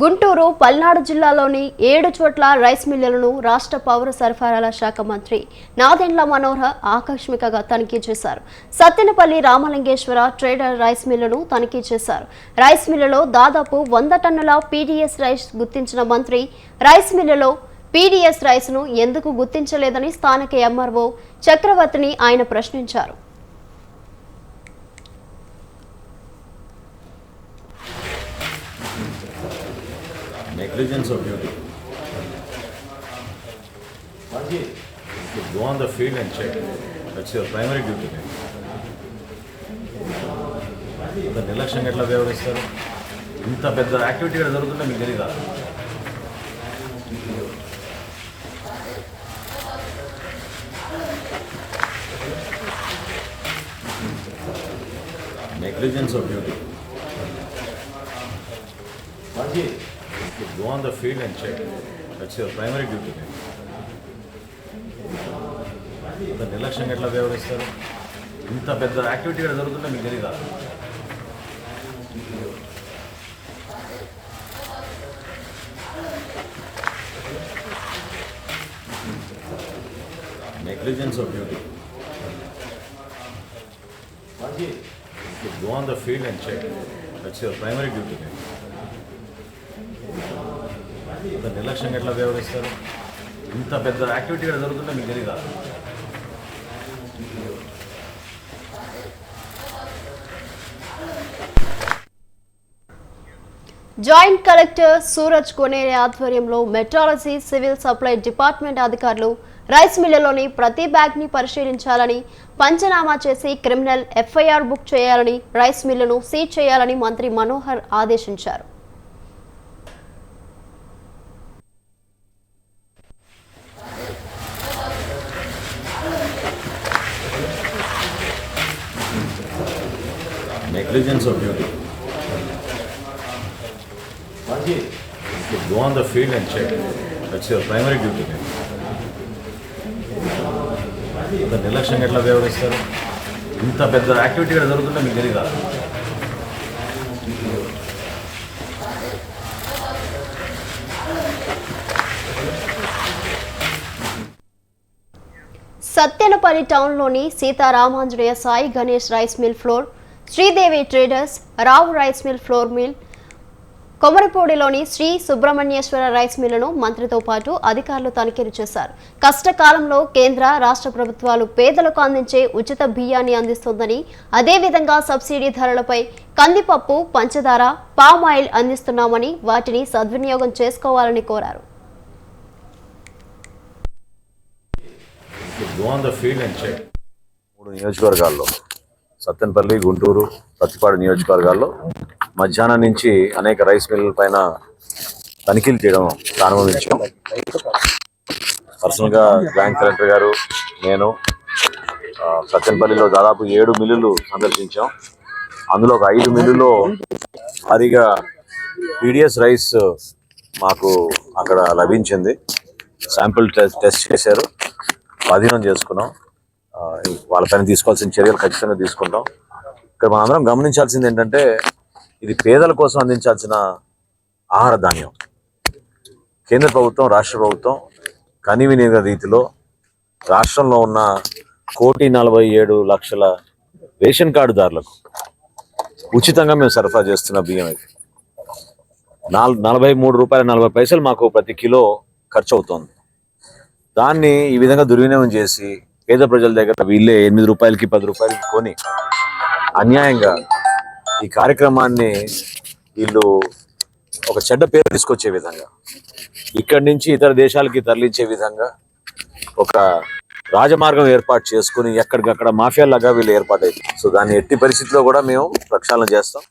గుంటూరు పల్నాడు జిల్లాలోని ఏడు చోట్ల రైస్ మిల్లులను రాష్ట్ర పౌర సరఫరాల శాఖ మంత్రి నాదెండ్ల మనోహర్ ఆకస్మికగా తనిఖీ చేశారు. సత్తెనపల్లి రామలింగేశ్వర ట్రేడర్ రైస్ మిల్లును తనిఖీ చేశారు. రైస్ మిల్లులో దాదాపు వంద టన్నుల పీడీఎస్ రైస్ గుర్తించిన మంత్రి రైస్ మిల్లులో పీడీఎస్ రైస్ను ఎందుకు గుర్తించలేదని స్థానిక ఎంఆర్ఓ చక్రవర్తిని ఆయన ప్రశ్నించారు. Negligence of duty. You go on the field and check. That's your primary duty. అంత నిర్లక్ష్యంగా ఎట్లా వ్యవహరిస్తారు ఇంత పెద్ద యాక్టివిటీ ఇక్కడ జరుగుతుంటే మీకు తెలియదా negligence of duty to go the field field and check. That's your primary ఇంత నిర్లక్ష్యం ఎట్లా వ్యవహరిస్తారు? ఇంత పెద్ద యాక్టివిటీ ఇక్కడ జరుగుతుందో మీకు తెలియదా negligence of duty go on the field and check that's your primary duty నేను ఇంత నిర్లక్ష్యంగా ఎట్లా వ్యవహరిస్తారు? ఇంత పెద్ద యాక్టివిటీ ఇక్కడ జరుగుతుంటే మీకు తెలియదా జాయింట్ కలెక్టర్ సూరజ్ కొనేరే ఆధ్వర్యంలో మెట్రాలజీ సివిల్ సప్లై డిపార్ట్మెంట్ అధికారులు రైస్ మిల్లులోని ప్రతి బ్యాగ్ని పరిశీలించాలని పంచనామా చేసి క్రిమినల్ ఎఫ్ఐఆర్ బుక్ చేయాలని రైస్ మిల్లును సీజ్ చేయాలని మంత్రి మనోహర్ ఆదేశించారు. Negligence of duty You go on the field and check. That's your primary duty. అంత నిర్లక్ష్యంగా ఎట్లా వ్యవహరిస్తారు ఇంత పెద్ద యాక్టివిటీ ఇక్కడ జరుగుతుంటే మీకు తెలియదా Sattenapalli టౌన్లోని Sitaramanjaneya Sai Ganesh rice mill flour Sridevi traders Rao rice mill flour mill కొమరపూడిలోని Sri Subrahmanyeswara rice మిల్లును మంత్రితో పాటు అధికారులు తనిఖీలు చేశారు కష్టకాలంలో కేంద్ర రాష్ట్ర ప్రభుత్వాలు పేదలకు అందించే ఉచిత బియ్యాన్ని అందిస్తోందని అదేవిధంగా సబ్సిడీ ధరలపై కందిపప్పు పంచదార పామ్ ఆయిల్ అందిస్తున్నామని వాటిని సద్వినియోగం చేసుకోవాలని కోరారు. మూడు నియోజకవర్గాల్లో సత్తెనపల్లి గుంటూరు ప్రతిపాడు నియోజకవర్గాల్లో మధ్యాహ్నం నుంచి అనేక రైస్ మిల్లుల పైన తనిఖీలు చేయడం ప్రారంభించాం. పర్సనల్గా జాయింట్ కలెక్టర్ గారు నేను సత్తెనపల్లిలో దాదాపు ఏడు మిల్లులు సందర్శించాం. అందులో ఒక ఐదు మిల్లులో భారీగా పీడిఎస్ రైస్ మాకు అక్కడ లభించింది. శాంపిల్ టెస్ట్ టెస్ట్ చేశారు. స్వాధీనం చేసుకున్నాం. వాళ్ళపైన తీసుకోవాల్సిన చర్యలు ఖచ్చితంగా తీసుకుంటాం. ఇక్కడ మనందరం గమనించాల్సింది ఏంటంటే ఇది పేదల కోసం అందించాల్సిన ఆహార ధాన్యం. కేంద్ర ప్రభుత్వం రాష్ట్ర ప్రభుత్వం కనివినియోగ రీతిలో రాష్ట్రంలో ఉన్న కోటి నలభై ఏడు లక్షల రేషన్ కార్డుదారులకు ఉచితంగా మేము సరఫరా చేస్తున్న బియ్యం ఇది. నాల్ నలభై మూడు రూపాయల నలభై పైసలు మాకు ప్రతి కిలో ఖర్చు అవుతోంది దాన్ని ఈ విధంగా దుర్వినియోగం చేసి పేద ప్రజల దగ్గర వీళ్ళే ఎనిమిది రూపాయలకి పది రూపాయలకి కొని అన్యాయంగా ఈ కార్యక్రమాన్ని వీళ్ళు ఒక చెడ్డ పేరు తీసుకొచ్చే విధంగా ఇక్కడి నుంచి ఇతర దేశాలకి తరలించే విధంగా ఒక రాజమార్గం ఏర్పాటు చేసుకుని ఎక్కడికక్కడ మాఫియా లాగా వీళ్ళు ఏర్పాటైంది. సో దాన్ని ఎట్టి పరిస్థితిలో కూడా మేము ప్రక్షాళన చేస్తాం.